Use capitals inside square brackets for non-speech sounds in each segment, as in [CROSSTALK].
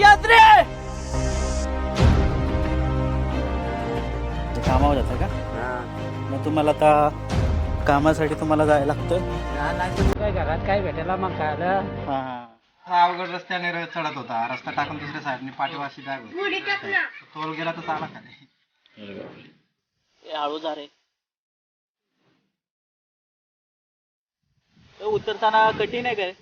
यात्रे! कामावर जातं का? मग तुम्हाला आता कामासाठी तुम्हाला जायला लागतं काय घरात काय भेटायला मग खायला? हां. हा अवघड रस्त्याने र- चढत होता. रस्ता टाकून दुसऱ्या साईडने पाठीवाशी बॅग होती. तोल गेला तर चाला खाली तो उतरताना कठीण आहे काय?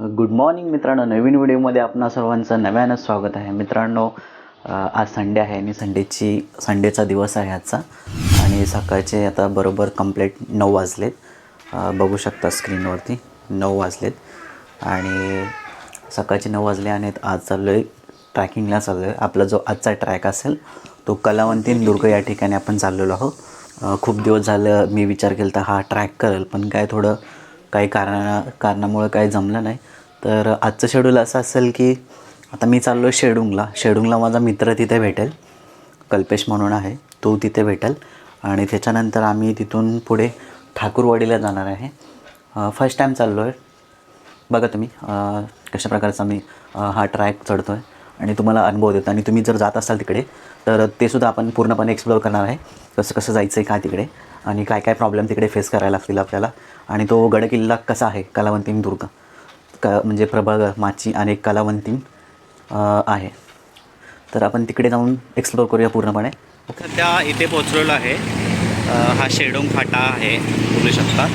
गुड मॉर्निंग मित्रांनो. नवीन व्हिडिओमध्ये आपणा सर्वांचं नव्यानं स्वागत आहे. मित्रांनो आज संडे आहे आणि संडेची संडेचा दिवस आहे आजचा. आणि सकाळचे आता बरोबर कंप्लीट नऊ वाजलेत. बघू शकता स्क्रीनवरती नऊ वाजलेत. आणि सकाळचे नऊ वाजले आणि आज चाललो आहे ट्रॅकिंगला चाललो आहे आपला जो आजचा ट्रॅक असेल तो कलावंतीन दुर्ग या ठिकाणी आपण चाललेलो आहोत. खूप दिवस झालं मी विचार केला तर हा ट्रॅक करेल पण काय थोडं काही कारणा कारणामुळं काही जमलं नाही. तर आजचं शेड्यूल असं असेल की आता मी चाललो आहे शेडुंगला. शेडुंगला माझा मित्र तिथे भेटेल. कल्पेश म्हणून आहे. तो तिथे भेटेल. आणि त्याच्यानंतर आम्ही तिथून पुढे ठाकूरवाडीला जाणार आहे. फर्स्ट टाईम चाललो आहे बघा तुम्ही कशा प्रकारचा मी हा ट्रॅक चढतो आहे आणि तुम्हाला अनुभव देतो. आणि तुम्ही जर जात असाल तिकडे तर ते सुद्धा आपण पूर्णपणे एक्सप्लोअर करणार आहे. कसं कसं जायचं आहे का तिकडे. आणि काय काय प्रॉब्लेम तिकडे फेस करायला लागतील आपल्याला. आणि तो गडकिल्ला कसा आहे? कलावंतीन दुर्ग. क म्हणजे प्रबळ माची आणि एक कलावंतीन आहे. तर आपण तिकडे जाऊन एक्सप्लोअर करूया पूर्णपणे. सध्या इथे पोचलेलो आहे. हा शेडोंग फाटा आहे बोलू शकता.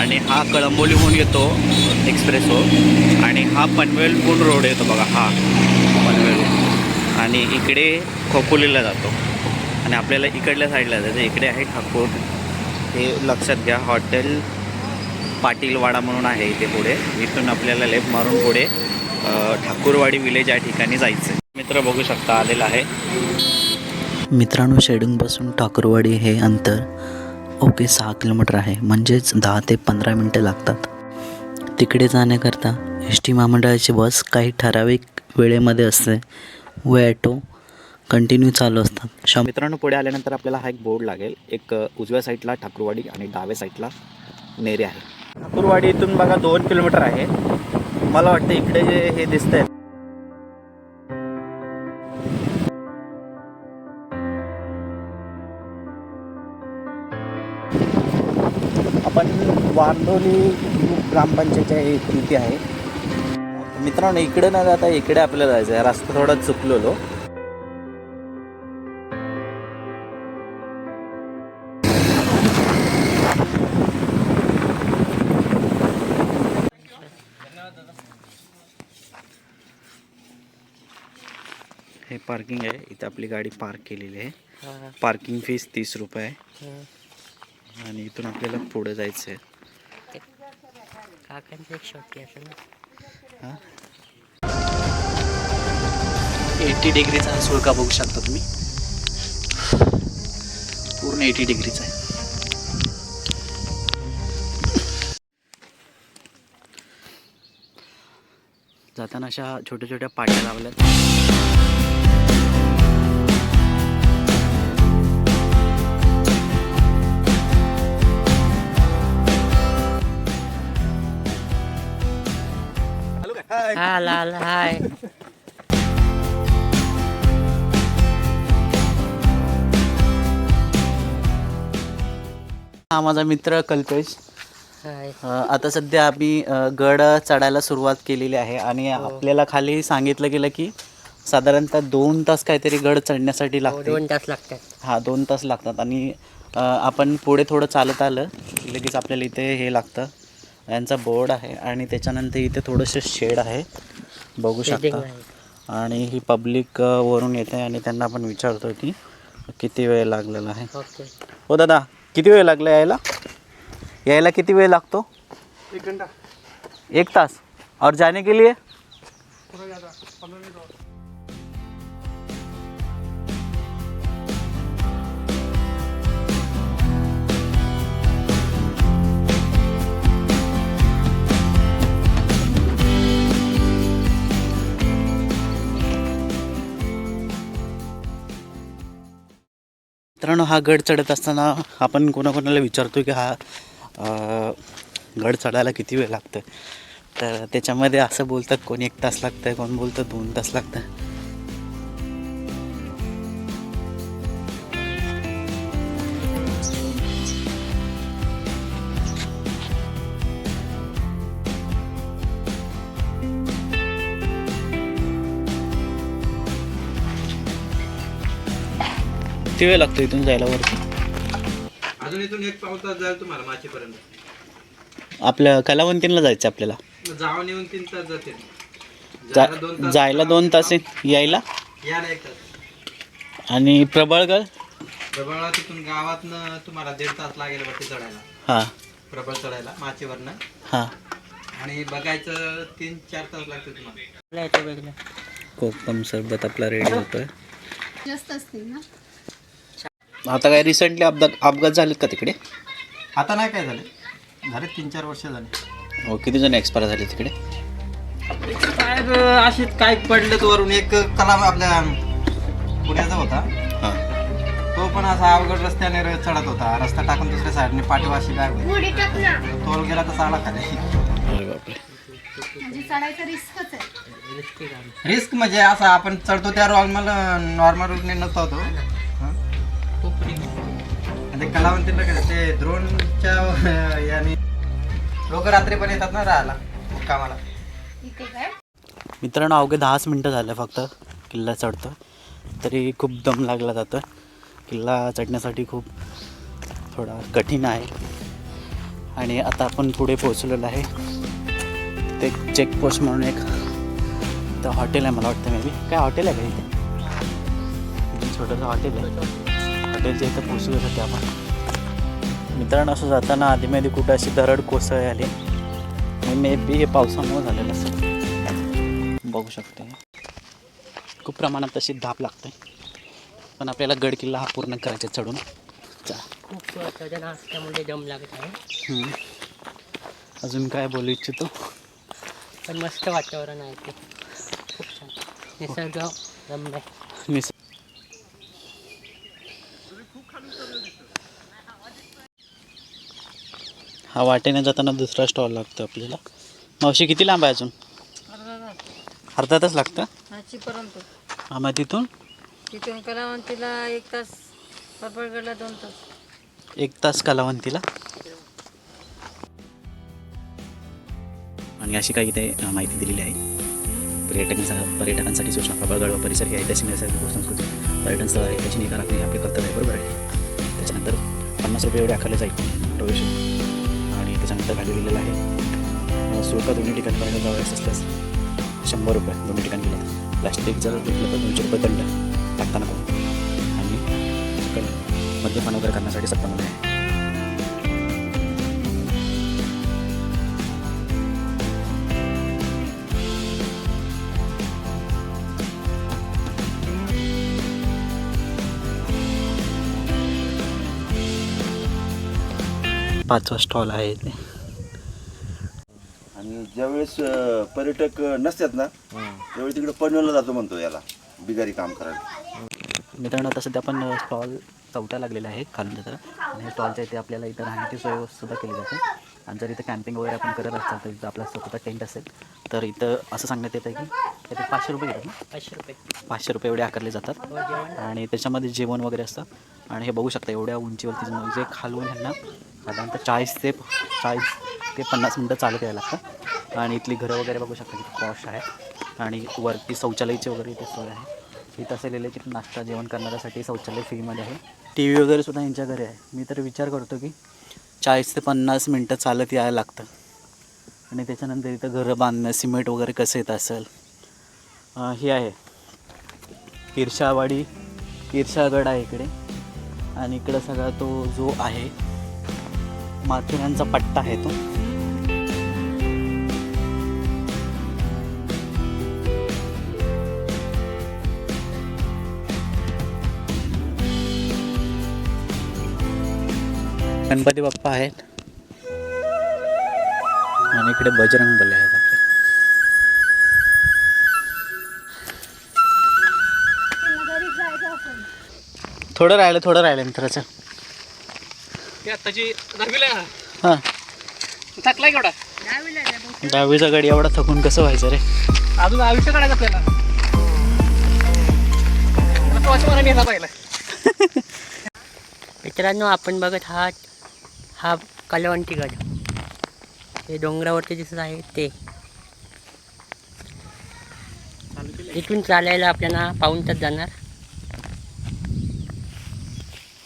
आणि हा कळंबोलीहून येतो एक्सप्रेसो. आणि हा पनवेलहून रोड येतो बघा हा पनवेल. आणि इकडे खोपोलीला जातो. आणि आपल्याला इकडल्या साईडला जायचं इकडे आहे ठाकूर. हे लक्षात घ्या हॉटेल पाटीलवाडा म्हणून आहे इथे पुढे. इथून आपल्याला लेफ्ट मारून पुढे ठाकूरवाडी विलेज या ठिकाणी जायचं मित्र बघू शकता आलेला आहे. मित्रांनो शेडूंगपासून ठाकूरवाडी हे अंतर ओके सहा किलोमीटर आहे. म्हणजेच दहा ते पंधरा मिनटं लागतात. तिकडे जाण्याकरता एस टी महामंडळाची बस काही ठराविक वेळेमध्ये असते. व ॲटो कंटिन्यू चालू असतात. शा मित्रांनो पुढे आल्यानंतर आपल्याला हा एक बोर्ड लागेल. एक उजव्या साईडला ठाकूरवाडी आणि डाव्या साईडला नेरे आहे. ठाकूरवाडी इथून बघा दोन किलोमीटर आहे. मला वाटतं इकडे जे हे दिसतंय. आपण वांडोली ग्रामपंचायतच्या एक इथे आहे. मित्रांनो इकडे न जाता इकडे आपल्याला जायचं आहे रस्ता थोडा चुकलेलो. पार्किंग आहे. इथे आपली गाडी पार्क केलेली आहे. पार्किंग फीस तीस रुपये. आहे आणि इथून आपल्याला पुढे जायचं आहे काकांची एक शॉटी असेल ना. एटी डिग्रीचा सुळका बघू शकता तुम्ही? पूर्ण एटी डिग्रीचा आहे. जाताना अशा छोट्या छोट्या पाट्या लावल्यात. हा लाल हाय हा माझा मित्र कल्पेश. हाय. अ, आता सध्या आम्ही अ, गड चढायला सुरुवात केलेली आहे आणि आपल्याला खाली सांगितलं गेलं की साधारणतः दोन तास काहीतरी गड चढण्यासाठी लागते. दोन तास लागतात. हा दोन तास लागतात आणि अ, आपण पुढे थोडं चालत आलं की लगेच आपल्याला इथे हे लागतं. यांचा बोर्ड आहे आणि त्याच्यानंतर इथे थोडंसं शेड आहे. बघू शकता. आणि ही पब्लिक वरून येते आणि त्यांना आपण विचारतो की किती वेळ लागलेला आहे. ओके. हो दादा किती वेळ लागला यायला? यायला किती वेळ लागतो? एक घंटा. एक तास. और जाने के लिए? मित्रांनो हा गड चढत असताना आपण कोणाकोणाला विचारतो की हा गड चढायला किती वेळ लागतं तर त्याच्यामध्ये असं बोलतात कोणी एक तास लागतं कोण बोलतं दोन तास लागतं किती वेळ लागतो इथून जायला वरती? अजून इथून एक पाऊल तास जाईल तुम्हाला माचीपर्यंत. आपल्या कलावंतीला जायचं आपल्याला? जाऊन येऊन तीन तास जातील. जायला दोन तास जायला दोन तास आहे, यायला? यायला एक तास. आणि प्रबळगड? प्रबळा तिथून गावातनं तुम्हाला दीड तास लागेल वरती चढायला. हां. प्रबळ चढायला माचीवरनं. हां. आणि बघायचं तीन चार तास लागते तुम्हाला. कोकम सरबत आपला रेडी होतोय. जास्त असतील ना? आता काय रिसेंटली अपघात अपघात झालेत का तिकडे? आता नाही काय झाले. झाले तीन चार वर्ष झाले. हो किती जण एक्सपायर झाले तिकडे? काय ग, असेच काय पडलेत वरून. एक कलाम आपल्या पुण्याचा होता. हां. तो पण असा अवघड रस्त्याने र- चढत होता. रस्ता टाकून दुसऱ्या साईडने पाठीवाशी बॅग होती. तोल गेला तर चाला खाली. अरे बापरे. म्हणजे चढायचं रिस्कच आहे. रिस्की रिस्क म्हणजे असं आपण चढतो त्या नॉर्मल नॉर्मल रूटने तो. रिस्क आणि ते कलावंतीला काय ते द्रोणच्या याने लोक रात्री पण येतात ना राहायला कामाला. मित्रांनो अवघे दहाच मिनटं झालं फक्त. किल्ला चढतो तरी खूप दम लागला जातं किल्ला चढण्यासाठी खूप थोडा कठीण आहे. आणि आता आपण पुढे पोहोचलेलो आहे. ते चेकपोस्ट म्हणून एक तर हॉटेल आहे मला वाटतं मे बी काय हॉटेल आहे का इथे? छोटंसं हॉटेल आहे. हॉटेलच्या इथं पोचलो होते आपण मित्रांनो असं जाताना आधीमध्ये कुठं अशी दरड कोसळी आली. मे बी हे पावसामुळे झालेलं असेल. बघू शकते. खूप प्रमाणात तशी धाप लागते. पण आपल्याला गड किल्ला हा पूर्ण करायचा चढून. खूप वजन असल्यामुळे दम लागत आहे. अजून काय बोलू इच्छितो? पण मस्त वातावरण आहे ते. खूप छान. निसर्ग रम्य. निस हा वाटेने जाताना दुसरा स्टॉल लागतो आपल्याला. मावशी किती लांब आहे अजून? अर्धा तास लागतं हा मग तिथून? तिथून कलावंतीला एक तास परपळगडला दोन तास. एक तास कलावंतीला? आणि अशी काही इथे माहिती दिलेली आहे. पर्यटकांचा पर्यटकांसाठी सूचना. प्रबळगड व परिसर हे ऐतिहासिक नैसर्गिक संस्कृती पर्यटन स्थळ आहे त्याची निगा राखणे आपले कर्तव्य बरोबर आहे. त्याच्यानंतर पन्नास रुपये एवढे आकारले जाईल. प्रवेश. आणि त्याच्यानंतर खाली लिहिलेलं आहे. अ, दोन्ही ठिकाणी पर्यटन जवळ असल्यास शंभर रुपये दोन्ही ठिकाणी गेलं प्लास्टिक जर घेतलं तर दोनशे रुपये दंड टाकताना नको आणि कल- मद्यपान वगैरे करण्यासाठी सत्तामध्ये आहे. पाचवा स्टॉल आहे इथे. ज्यावेळेस अ, पर्यटक नसतात ना त्यावेळी तिकडे पनवेलला जातो म्हणतो याला बिगारी काम करायला. मित्रांनो आता सध्या आपण स्टॉल चौथा लागलेला आहे खालून जरा आणि स्टॉलच्या इथे आपल्याला इथं राहण्याची सोय सुद्धा केली जाते. आणि जर इथं कॅम्पिंग वगैरे आपण करत असाल तर इथं आपला स्वतःचा टेंट असेल तर इथं असं सांगण्यात येतं की इथे पाचशे रुपये घेतात ना? पाचशे रुपये. पाचशे रुपये एवढे आकारले जातात. व जेवण. आणि त्याच्यामध्ये जेवण वगैरे असतं. आणि हे बघू शकता एवढ्या उंचीवरती जे- जे खालून ह्यांना साधारणतः चाळीस ते चाळीस ते पन्नास मिनटं चालत यायला लागतं. आणि इथली घरं वगैरे बघू शकता किती पॉश आहे आणि वरती शौचालयाची वगैरे इथे सोय आहे. इथं असं लिहिलं की नाश्ता जेवण करण्यासाठी शौचालय फ्रीमध्ये आहे. टी व्ही वगैरे सुद्धा यांच्या घरी आहे. मी तर विचार करतो की चाळीस ते पन्नास मिनटं चालत यायला लागतं. आणि त्याच्यानंतर इथं घरं बांधणं सिमेंट वगैरे कसं येत असेल. हे आहे. ईर्षावाडी ईर्षागड आहे इकडे. आणि इकडं सगळा तो जो आहे माथुरांचा पट्टा आहे तो. गणपती बाप्पा आहेत. आणि इकडे बजरंग बले आहेत आपले. थोडं राहिलं थोडं राहिलं मित्राचं. दहावीला हां. थकलाय केवढा? दहावीचा गाडी एवढा थकून कसं व्हायचं रे? अजून आयुष्य काढायचं आपल्याला. मला नेला पाहिला. [LAUGHS] मित्रांनो आपण बघत आहात हा कलवंती गड. हे डोंगरावरती दिसत आहे ते. इथून चालायला आपल्याला पाऊण तास जाणार.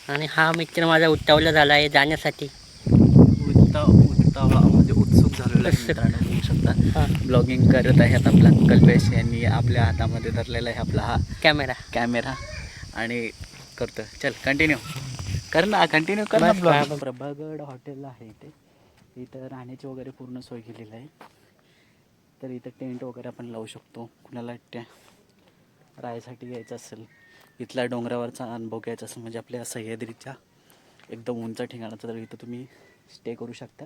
आणि हा मित्र माझा उतावला झाला आहे जाण्यासाठी. उत्ता उत्तावळामध्ये उत्सुक झालेला आहे मित्रांनो बघू शकता. ब्लॉगिंग करत आहेत आपला कल्पेश यांनी आपल्या हातामध्ये धरलेला आहे आपला हा कॅमेरा. कॅमेरा. आणि करतो चल कंटिन्यू कर ना कंटिन्यू कर ना. बस. प्रभागड हॉटेल आहे इथे. इथं राहण्याची वगैरे पूर्ण सोय केलेली आहे. तर इथं टेंट वगैरे आपण लावू शकतो. कुणाला राहायसाठी यायचं असेल. इथल्या डोंगरावरचा अनुभव घ्यायचा असेल म्हणजे आपल्या सह्याद्रीच्या एकदम उंच ठिकाणाचं तर इथं तुम्ही स्टे करू शकता.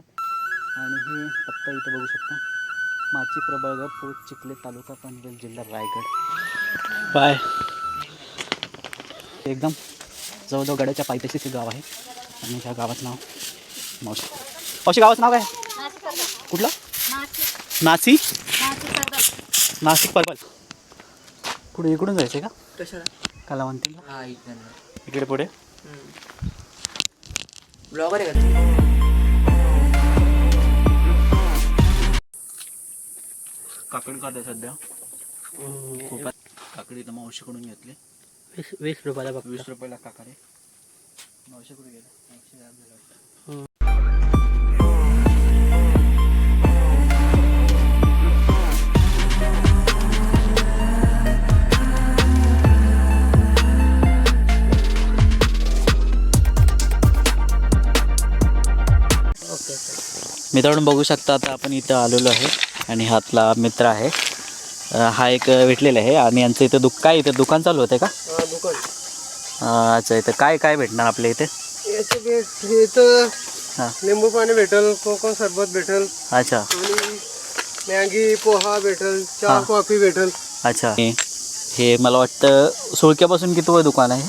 आणि हे पत्ता इथं बघू शकता. माची प्रभागड पोट चिखले तालुका पनवेल जिल्हा रायगड. बाय. एकदम जवळजवळ गडाच्या पायथ्याशीच हे गाव आहे. आणि ह्या गावाचं नाव मावशी. मावशी गावाचं नाव काय? कुठलं? नासी नाशिक पर्पल पुढे इकडून जायचं का? कशाला? कलावंतीला हा इकडे पुढे ब्लॉगर आहे का काकडी खाते सध्या खूप काकडी तर मावशीकडून घेतली वीस वीस रुपयाला बघ वीस रुपयाला काकडे मावशी कुठे गेले मावशी मित्रांनो बघू शकता आता आपण इथं आलेलो आहे आणि हातला मित्र आहे. हा एक भेटलेला आहे आणि यांचं इथं दुक काय इथं दुकान चालू होतं का? दुकान. अच्छा इथं काय काय भेटणार आपल्या इथे? हां. लिंबू पाणी भेटल कोकम सरबत भेटल अच्छा. मॅगी पोहा भेटल चहा. कॉफी भेटल. अच्छा. हे- मला वाटतं सुळक्यापासून किती दुकान आहे?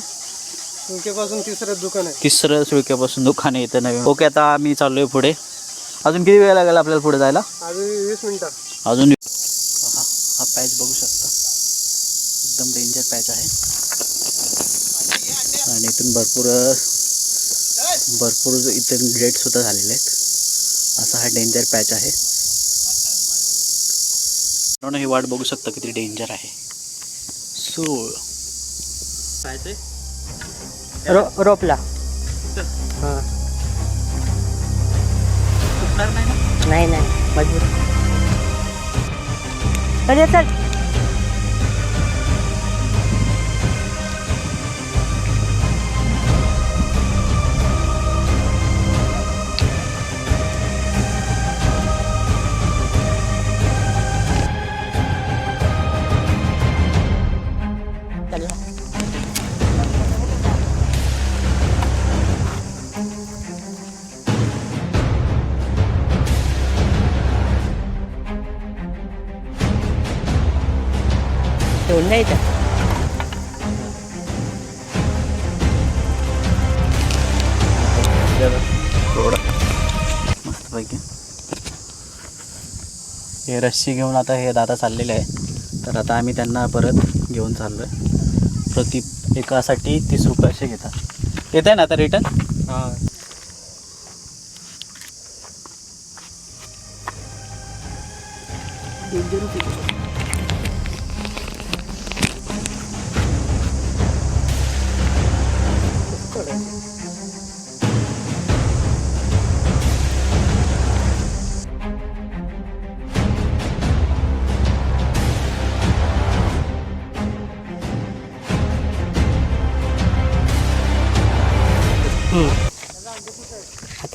तुमच्यापासून तिसरं दुकान आहे. तिसरं सुळक्यापासून दुकान आहे इथं नवीन. ओके आता आम्ही चाललोय पुढे. अजून किती वेळ लागेल आपल्याला पुढे जायला? अजून वीस मिनिटं. अजून हा हा पॅच बघू शकता. एकदम डेंजर पॅच आहे. आणि इथून भरपूर भरपूर इथून ग्रेट सुद्धा झालेले आहेत. असा हा डेंजर पॅच आहे. मित्रांनो, ही वाट बघू शकता किती डेंजर आहे. सूळ. रो रोपला. हां. नाही नाही मजबूत. चल चल. नाही मस्तपैकी. हे रस्सी घेऊन आता हे दादा चाललेले आहे तर आता आम्ही त्यांना परत घेऊन चाललो आहे प्रति एकासाठी तीस रुपये असे घेतात. येत आहे ना आता रिटर्न हा.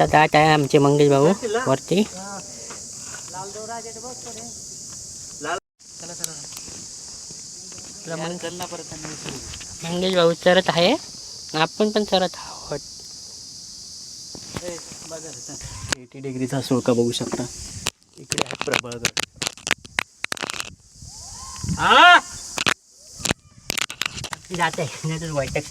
आता जात आहे आमचे मंगेश भाऊ वरती? मंगेश भाऊ चरत आहे. आपण पण चरत आहोत. एटी डिग्रीचा सुळका बघू शकता. इकडे आहे प्रबळगड जाते. नाही तर वैटक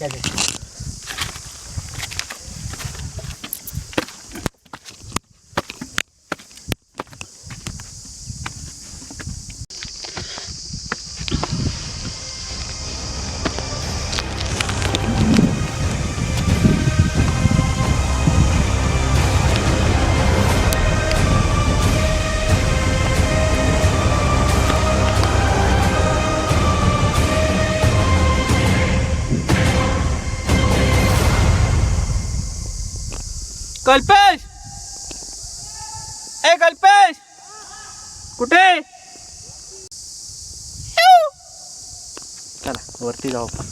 कल्पेश ए कल्पेश कुठे? चला वरती जाऊ आपण.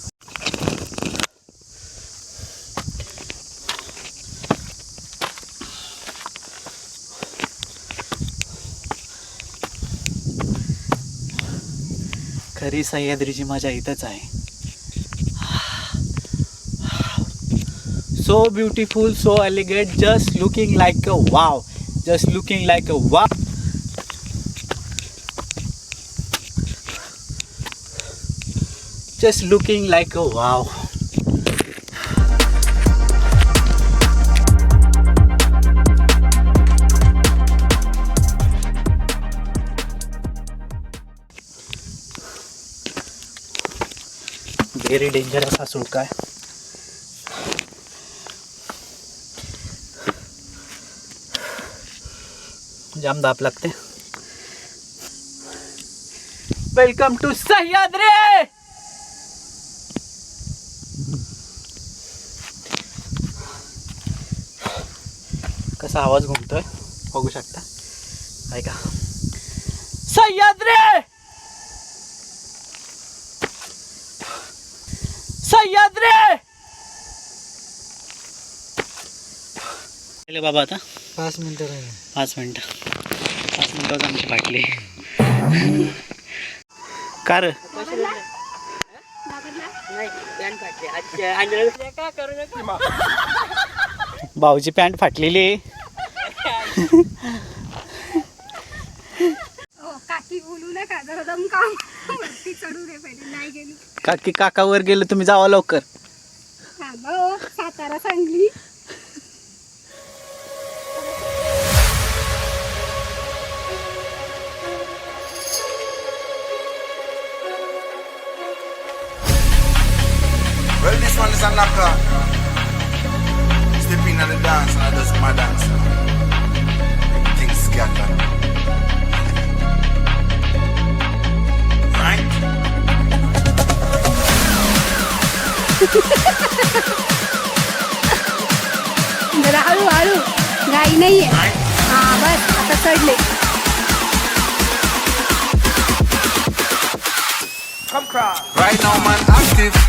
खरी सह्याद्रीची मजा इथंच आहे. so beautiful so elegant just looking like a wow. Just looking like a wow. Just looking like a wow. Very dangerous asuka hai जाम दाप लागते. वेलकम टू सह्याद्री कसा आवाज घुमतोय? बघू शकता? ऐका. सह्याद्री सह्याद्री बाबा आता. पाच मिनिटं पाच मिनटं. पाच मिनटात आमची फाटली का रे? भाऊची पॅन्ट फाटलेली. काकी काकी काकावर गेले तुम्ही जावा लवकर. हो Satara Sangli. one is a knocker. Step in on the dance and I just my dance. Everything scatter. right? जरा हळू हळू गाई नाहीये हा बस आता चढले Right now, man, active.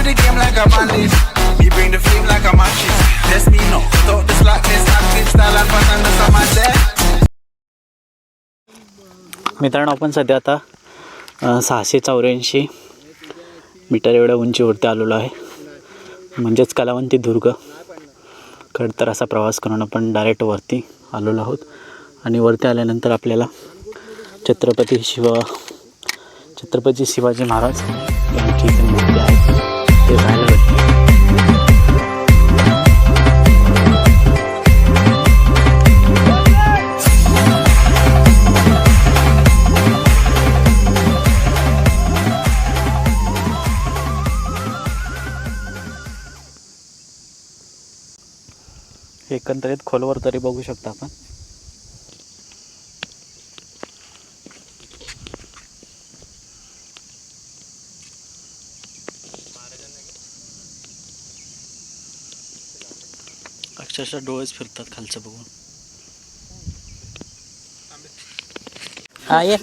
With the game like a man is. Me bring the flame like a matches. Let's me know. Without the slackness, active style and pattern, that's a man there. मित्रांनो आपण सध्या आता सहाशे चौऱ्याऐंशी metre एवढ्या उंचीवरती आलेलो आहे म्हणजेच कलावंती दुर्ग खडतर असा प्रवास करून आपण डायरेक्ट वरती आलेलो आहोत आणि वरती आल्यानंतर आपल्याला छत्रपती शिवा छत्रपती शिवाजी महाराज यांची मूर्ती आहे ते भेटते एकंदरीत खोलवर तरी बघू शकता आपण. अक्षरशः डोळेच फिरतात खालचं बघून. हा ये.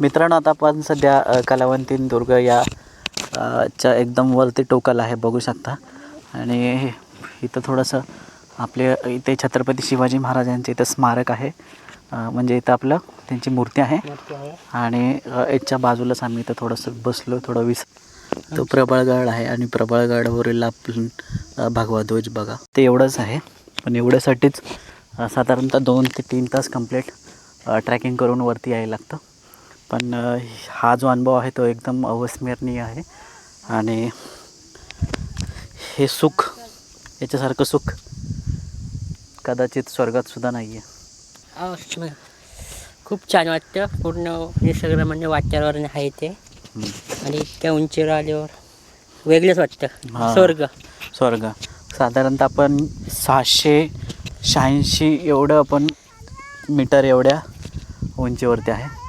मित्रांनो आता आपण सध्या कलावंतीन दुर्ग या च्या एकदम वरती टोकाला आहे बघू शकता. आणि इथं थोडंसं आपले इथे छत्रपती शिवाजी महाराजांचे इथं स्मारक आहे. म्हणजे इथं आपलं त्यांची मूर्ती आहे. आणि याच्या बाजूलाच आम्ही इथं थोडंसं बसलो थोडं विस तो प्रबळगड आहे आणि प्रबळगडावरील आपण भगवा ध्वज बघा. ते एवढंच आहे. पण एवढ्यासाठीच साधारणतः दोन ते तीन तास कंप्लीट ट्रॅकिंग करून वरती यायला लागतं. पण हा जो अनुभव आहे तो एकदम अविस्मरणीय आहे. आणि हे सुख याच्यासारखं सुख कदाचित स्वर्गात सुद्धा नाही आहे. खूप छान वाटतं. पूर्ण निसर्ग म्हणजे वातावरण आहे ते. आणि त्या उंचीवर आल्यावर वेगळंच वाटतं. हा. स्वर्ग. स्वर्ग. साधारणतः आपण सहाशे शहाऐंशी एवढं आपण मीटर एवढ्या उंचीवरती आहे.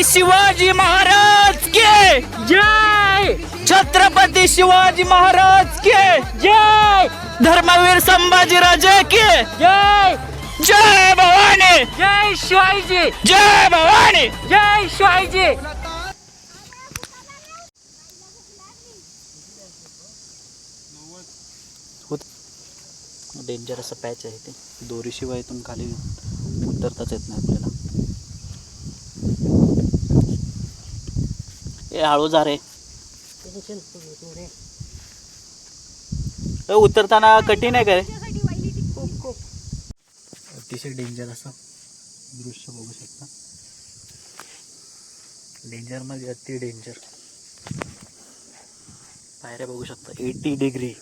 छत्रपती शिवाजी महाराज के। जय। छत्रपती शिवाजी महाराज के। जय। धर्मवीर संभाजीराजे के। जय। जय भवानी। जय शिवाजी। जय भवानी। जय शिवाजी। डेंजर असं पॅच आहे ते. दोरीशिवाय इथून खाली उतरताच येत नाही आपल्याला. ए हळू जा रे. ए, उतरताना कठीण आहे का रे? अतिशय डेंजर असं दृश्य बघू शकता. डेंजर म्हणजे अति डेंजर पायऱ्या बघू शकता. Eighty degree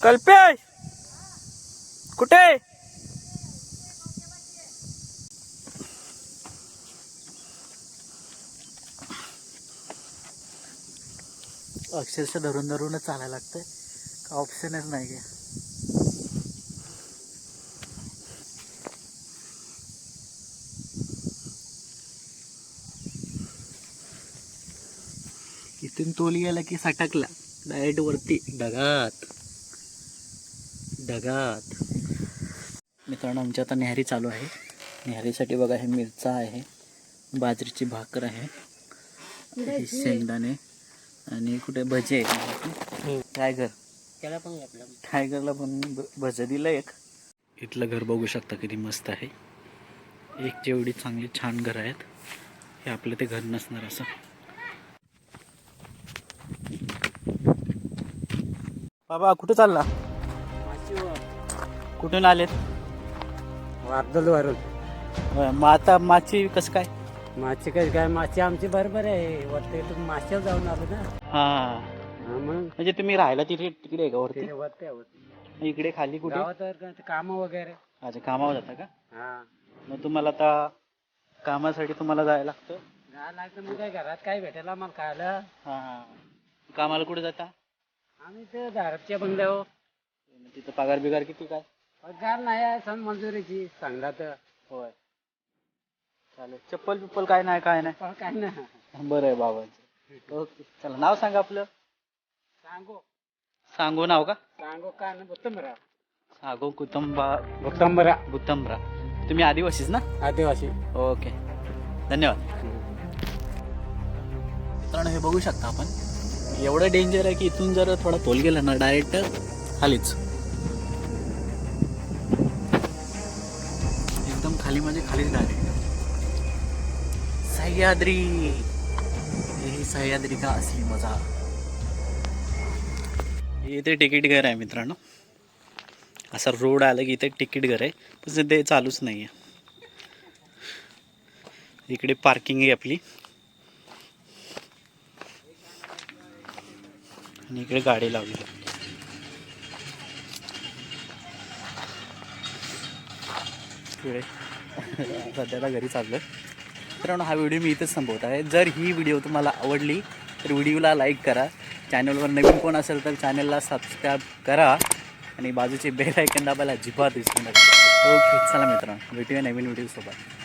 Kalpesh! कुठे? अक्षरशः धरून धरूनच चालायला लागतंय. का ऑप्शनच नाही आहे इथून तोली गेला की सटकला. डायरेक्ट वरती. ढगात ढगात मित्रांनो आमच्या आता न्याहारी चालू आहे. न्याहारीसाठी बघा हे मिरचा आहे बाजरीची भाकर आहे हे शेंगदाणे आणि कुठे भजे आहेत टायगर. त्याला पण आपलं टायगरला पण भजे दिलं एक. इथलं घर बघू शकता किती मस्त आहे. एक जेवढी चांगली छान घर आहेत हे आपलं ते घर नसणार असं. बाबा कुठं चालला? कुठून आलेत? वारदलवरून होय, मग आता माची कसं काय? मासे काय काय? मासे आमची बरोबर आहे. वरती तुम्ही माश्यावर जाऊन आलो ना. हा. हा मग? म्हणजे तुम्ही राहायला तिथे तिकडे आहे का वरती? तिथे वरती. इकडे खाली कुठे? गावात काम वगैरे. अच्छा कामावर जाता का? हा. मग तुम्हाला आता कामासाठी तुम्हाला जायला लागतं? काय लागतं मग काय घरात काय भेटेल आम्हाला खायला? हा हा. कामाला कुठे जाता? आम्ही ते धारपच्या बंगल्यावर. तिथं पगार बिगार किती काय? पगार नाही आहे सण मंजुरीची. सांगला तर. होय. चालेल. चप्पल बिप्पल काय नाही काय नाही. पण काय ना बरं आहे बाबांचं. ओके. चला नाव सांगा आपलं. सांगो. सांगू नाव का? सांगो का? ना बुत्तंबरा. सांगू कुटुंबा बुत्तंबरा. बुतंबरा तुम्ही आदिवासीच ना? आदिवासी. ओके. धन्यवाद. मित्रांनो हे बघू शकता आपण. एवढं डेंजर आहे की इथून जर थोडा तोल गेला ना डायरेक्ट खालीच. खाली म्हणजे खालीच डायरेक्ट सह्याद्री. ही सह्याद्री का असली मजा? इथे तिकीट घर आहे मित्रांनो. असा रोड आला की इथे तिकीट घर आहे. पण ते चालूच नाही आहे इकडे पार्किंग आहे आपली. आणि इकडे गाडी लावली. इकडे. सध्याला घरी चाललो मित्रांनो हा व्हिडिओ मी इथेच संपवत आहे. जर ही व्हिडिओ तुम्हाला आवडली तर व्हिडिओला लाईक करा. चॅनलवर नवीन कोण असेल तर चॅनलला सबस्क्राईब करा. आणि बाजूचे बेल ऐकन दाबायला अजिबात विसरू नका. ओके चला मित्रांनो भेटूया नवीन व्हिडिओसोबत